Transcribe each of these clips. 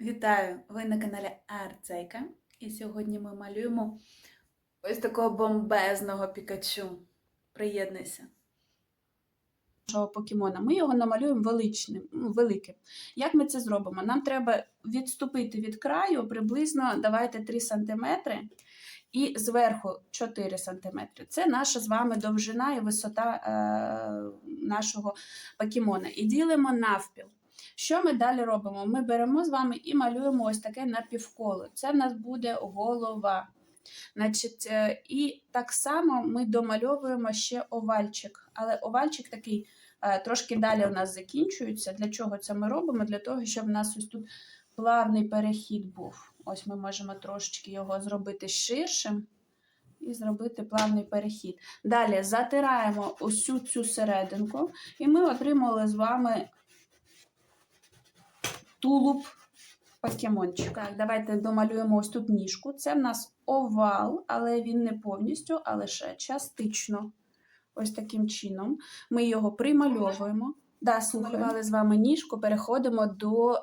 Вітаю! Ви на каналі Арцейка. І сьогодні ми малюємо ось такого бомбезного пікачу. Приєднуйся. Нашого покемона. Ми його намалюємо величним, ну, великим. Як ми це зробимо? Нам треба відступити від краю приблизно давайте 3 см і зверху 4 см. Це наша з вами довжина і висота е, нашого покемона. І ділимо навпіл. Що ми далі робимо? Ми беремо з вами і малюємо ось таке напівколо. Це в нас буде голова. Значить, е, І так само ми домальовуємо ще овальчик. Але овальчик такий е, трошки далі у нас закінчується. Для чого це ми робимо? Для того, щоб у нас ось тут плавний перехід був. Ось ми можемо трошечки його зробити ширшим і зробити плавний перехід. Далі затираємо усю цю серединку, і ми отримали з вами тулуб покемончика. Давайте домалюємо ось тут ніжку. Це в нас овал, але він не повністю, а лише частично. Ось таким чином. Ми його примальовуємо. Да, слухали з вами ніжку, переходимо до е,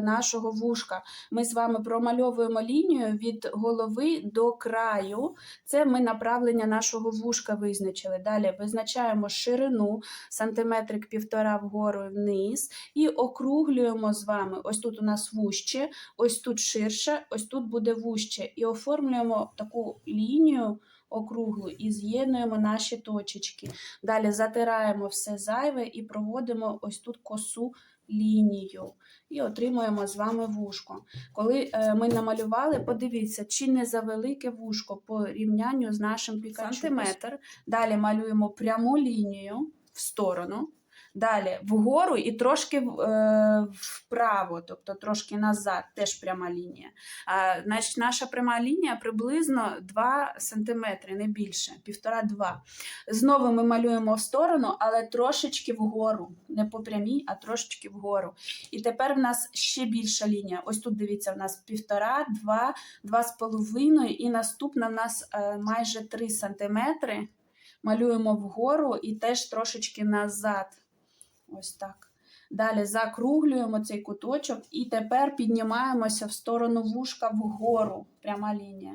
нашого вушка. Ми з вами промальовуємо лінію від голови до краю. Це ми направлення нашого вушка визначили. Далі визначаємо ширину, сантиметрик півтора вгору і вниз, і округлюємо з вами. Ось тут у нас вуще, ось тут ширше, ось тут буде вуще. І оформлюємо таку лінію округлу і з'єднуємо наші точечки. Далі затираємо все зайве і проводимо ось тут косу лінію. І отримуємо з вами вушко. Коли е, ми намалювали, подивіться, чи не завелике вушко по рівнянню з нашим пікачу. Сантиметр. Далі малюємо пряму лінію в сторону. Далі вгору і трошки е, вправо, тобто трошки назад, теж пряма лінія. А, значить, наша пряма лінія приблизно 2 см, не більше, 1,5-2. Знову ми малюємо в сторону, але трошечки вгору. Не по прямій, а трошечки вгору. І тепер в нас ще більша лінія. Ось тут дивіться, в нас 1,5, 2, 2,5 і наступна в нас е, майже 3 см. Малюємо вгору і теж трошечки назад. Ось так. Далі закруглюємо цей куточок і тепер піднімаємося в сторону вушка вгору. Пряма лінія.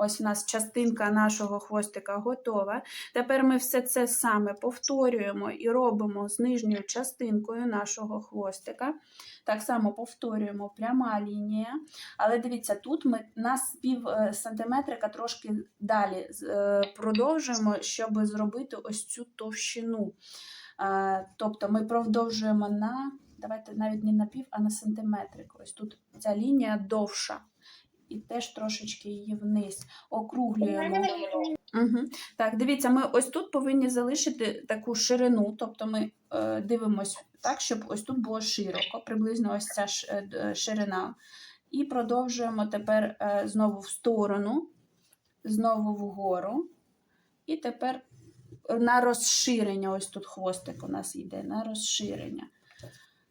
Ось у нас частинка нашого хвостика готова. Тепер ми все це саме повторюємо і робимо з нижньою частинкою нашого хвостика. Так само повторюємо пряма лінія. Але дивіться, тут ми на пів е, сантиметрика трошки далі е, продовжуємо, щоб зробити ось цю товщину. Тобто ми продовжуємо на, давайте навіть не на пів, а на сантиметрик. Ось тут ця лінія довша. І теж трошечки її вниз округлюємо. Угу. Так, дивіться, ми ось тут повинні залишити таку ширину, тобто ми е, дивимося так, щоб ось тут було широко, приблизно ось ця ш- е, ширина. І продовжуємо тепер е, знову в сторону, знову вгору. І тепер на розширення, ось тут хвостик у нас йде, на розширення.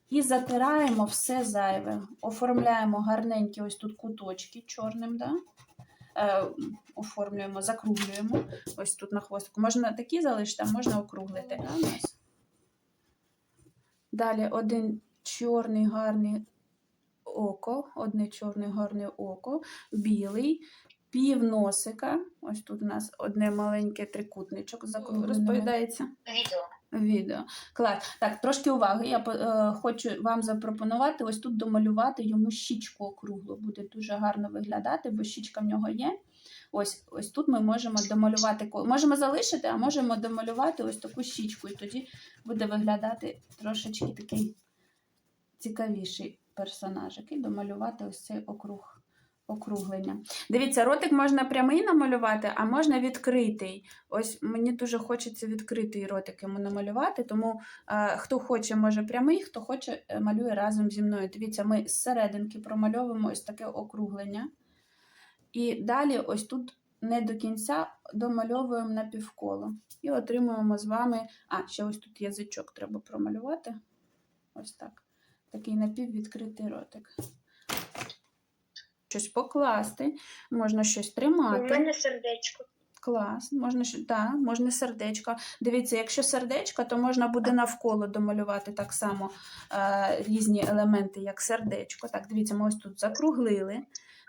І затираємо все зайве. Оформляємо гарненькі ось тут куточки чорним, да? е, оформлюємо, закруглюємо. Ось тут на хвостику. Можна такі залишити, а можна округлити. Да, у нас. Далі один чорний гарний око, одне чорне гарне око, білий, пів носика. Ось тут у нас одне маленьке трикутничок розповідається Відео. відео. Клас. Так, трошки уваги. Я е, хочу вам запропонувати ось тут домалювати йому щічку округлу. Буде дуже гарно виглядати, бо щічка в нього є. Ось, ось тут ми можемо домалювати. Можемо залишити, а можемо домалювати ось таку щічку. І тоді буде виглядати трошечки такий цікавіший персонажик. І домалювати ось цей округ. Округлення. Дивіться, ротик можна прямий намалювати, а можна відкритий. Ось мені дуже хочеться відкритий ротик йому намалювати, тому е, хто хоче, може прямий, хто хоче, е, малює разом зі мною. Дивіться, ми з серединки промальовуємо ось таке округлення. І далі, ось тут не до кінця домальовуємо на півколо. І отримуємо з вами. А, ще ось тут язичок треба промалювати. Ось так. Такий напіввідкритий ротик. Щось покласти, можна щось тримати. У мене сердечко. Клас. Можна да, можна сердечко. Дивіться, якщо сердечко, то можна буде навколо домалювати так само е, різні елементи, як сердечко. Так, дивіться, ми ось тут закруглили.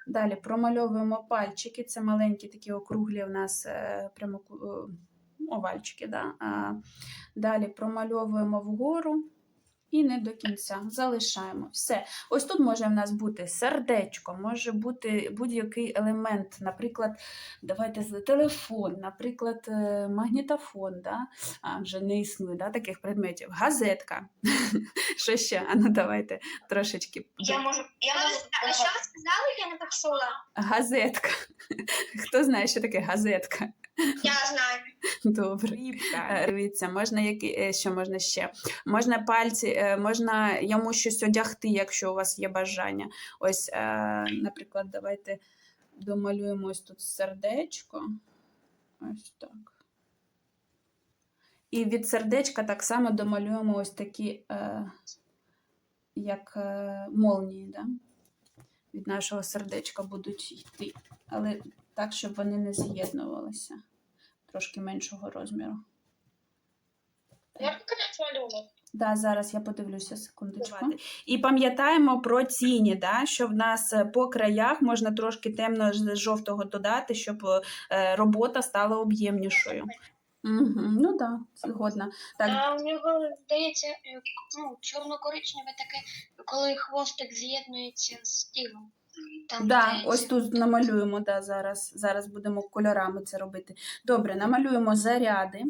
Далі промальовуємо пальчики. Це маленькі такі округлі у нас е, прямо овальчики. Да? А, далі промальовуємо вгору. І не до кінця залишаємо. Все. Ось тут може в нас бути сердечко, може бути будь-який елемент, наприклад, давайте телефон, наприклад, е, магнітофон, да? а, вже не існує да, таких предметів. Газетка. Що ще? А ну давайте трошечки. Я можу. Я можу. А що ви сказали, я не почула? Газетка. Хто знає, що таке газетка? Я знаю. Добре. Е, Дивіться, можна які, е, що можна ще? Можна пальці, е, можна йому щось одягти, якщо у вас є бажання. Ось, е, наприклад, давайте домалюємо ось тут сердечко. Ось так. І від сердечка так само домалюємо ось такі, е, як е, молнії, да? від нашого сердечка будуть йти. Але так, щоб вони не з'єднувалися трошки меншого розміру. Показати малюнок? Да, зараз я подивлюся секундочку. І пам'ятаємо про тіні, да, що в нас е, по краях можна трошки темно-жовтого додати, щоб е, робота стала об'ємнішою. Угу, ну да, згодна. Так, А у нього здається е, ну, чорно-коричневе таке, коли хвостик з'єднується з тілом. Там да, ось тут намалюємо, да, зараз, зараз будемо кольорами це робити. Добре, намалюємо заряди.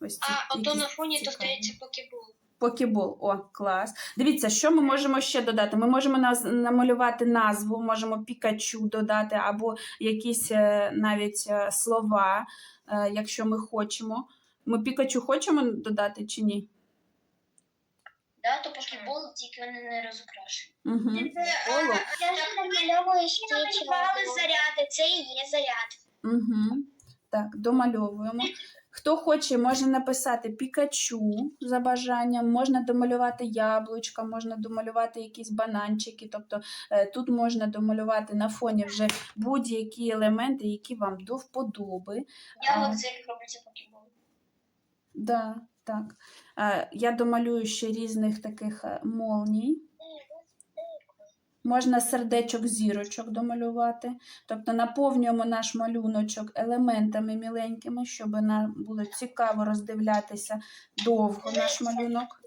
Ось ці, А ото на фоні то здається покебол. Покебол, о, клас. Дивіться, що ми можемо ще додати? Ми можемо наз- намалювати назву, можемо Пікачу додати, або якісь е, навіть е, слова, е, якщо ми хочемо. Ми Пікачу хочемо додати чи ні? Да, то покебол, тільки вони не розукрашені. Угу. Оло. Я ж намальовую заряди, це і є заряд. Угу. Так, домальовуємо. Хто хоче, може написати Пікачу за бажанням, можна домалювати яблучка, можна домалювати якісь бананчики. Тобто е, тут можна домалювати на фоні вже будь-які елементи, які вам до вподоби. Я А. оце робиться покебол. Да, так. Е, Я домалюю ще різних таких е, молній. Можна сердечок зірочок домалювати. Тобто наповнюємо наш малюночок елементами міленькими, щоб нам було цікаво роздивлятися довго наш малюнок.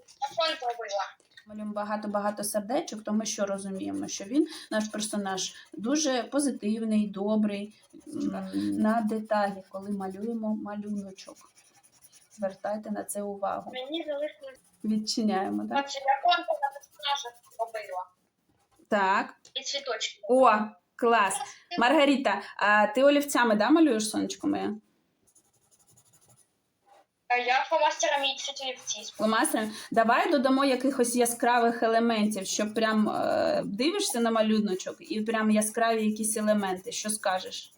Малюємо багато-багато сердечок, то ми що розуміємо? Що він, наш персонаж, дуже позитивний, добрий на деталі, коли малюємо малюночок. Звертайте на це увагу. Мені залишилось Відчиняємо, так? Бачите, я фон на персонажа робила. Так. І цвіточки. О, клас. Маргарита, а ти олівцями да, малюєш сонечко моє? А я фломастерами і цвітолівці. Фломастером? Давай додамо якихось яскравих елементів, щоб прям е, дивишся на малюночок і прям яскраві якісь елементи. Що скажеш?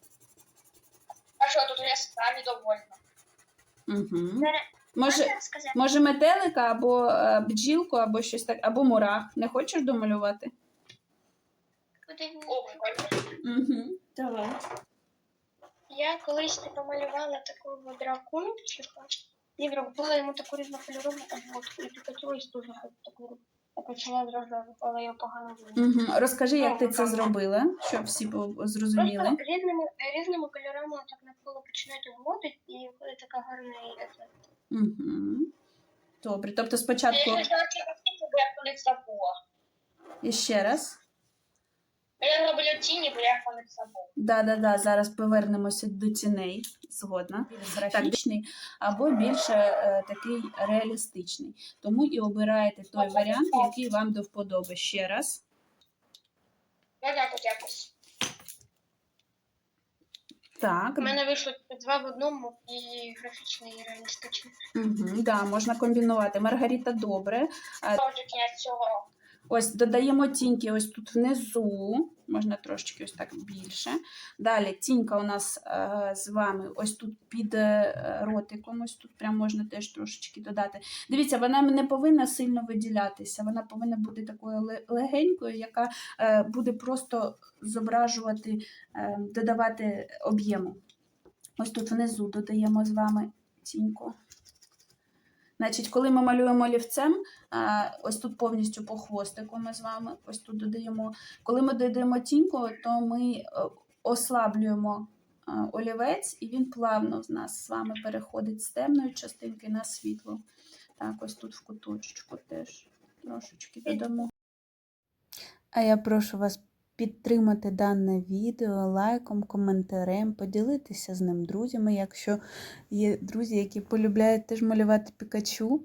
А що тут я справі довольна? Угу. Може, сказати? може метелика або е, бджілку, або щось так, або мурах. Не хочеш домалювати? О. Угу. Давай. Я колись не помалювала такого дракончика і робила йому таку різнокольорову обводку. І хотілося дуже таку. Я почала зразу, але я погано видно. Угу. Розкажи, як ти це зробила, щоб всі зрозуміли. Просто різними, різними кольорами так навколо починають обводити, і коли така гарна ефект. Угу. Добре. Тобто спочатку Я ще раз. Я роблю тіні, бо я коли забула. Да, да, да. Зараз повернемося до тіней. Згодна. Графічний або більше е, такий реалістичний. Тому і обираєте той варіант, який вам до вподоби. Ще раз. Ну так от якось. Так. У мене вийшло два в одному і графічний, і реалістичний. Угу, да, можна комбінувати. Маргарита, добре. Може кінець цього. Ось додаємо тіньки ось тут внизу, можна трошечки ось так більше. Далі тінька у нас е, з вами ось тут під е, ротиком, ось тут прям можна теж трошечки додати. Дивіться, вона не повинна сильно виділятися, вона повинна бути такою легенькою, яка е, буде просто зображувати, е, додавати об'єму. Ось тут внизу додаємо з вами тіньку. Значить, коли ми малюємо олівцем, ось тут повністю по хвостику ми з вами, ось тут додаємо. Коли ми додаємо тіньку, то ми е, ослаблюємо е, олівець, і він плавно з нас з вами переходить з темної частинки на світлу. Так, ось тут в куточку теж трошечки додамо. А я прошу вас підтримати дане відео лайком, коментарем, поділитися з ним друзями, якщо є друзі, які полюбляють теж малювати Пікачу.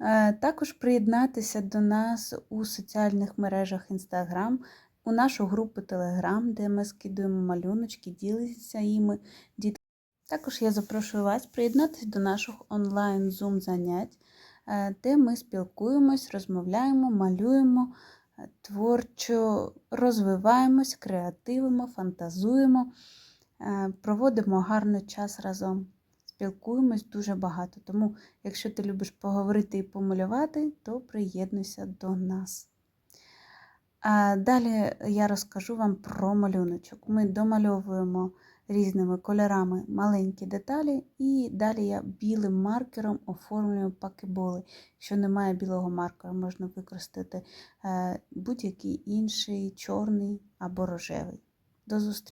Е, Також приєднатися до нас у соціальних мережах Instagram, у нашу групу Telegram, де ми скидуємо малюночки, ділитися їми. Також я запрошую вас приєднатися до наших онлайн Zoom занять, е, де ми спілкуємось, розмовляємо, малюємо творчо розвиваємось, креативимо, фантазуємо, е, проводимо гарний час разом, спілкуємось дуже багато. Тому, якщо ти любиш поговорити і помалювати, то приєднуйся до нас. А далі я розкажу вам про малюночок. Ми домальовуємо різними кольорами маленькі деталі, і далі я білим маркером оформлюю пакеболи. Якщо немає білого маркера, можна використати е, будь-який інший чорний або рожевий. До зустрічі!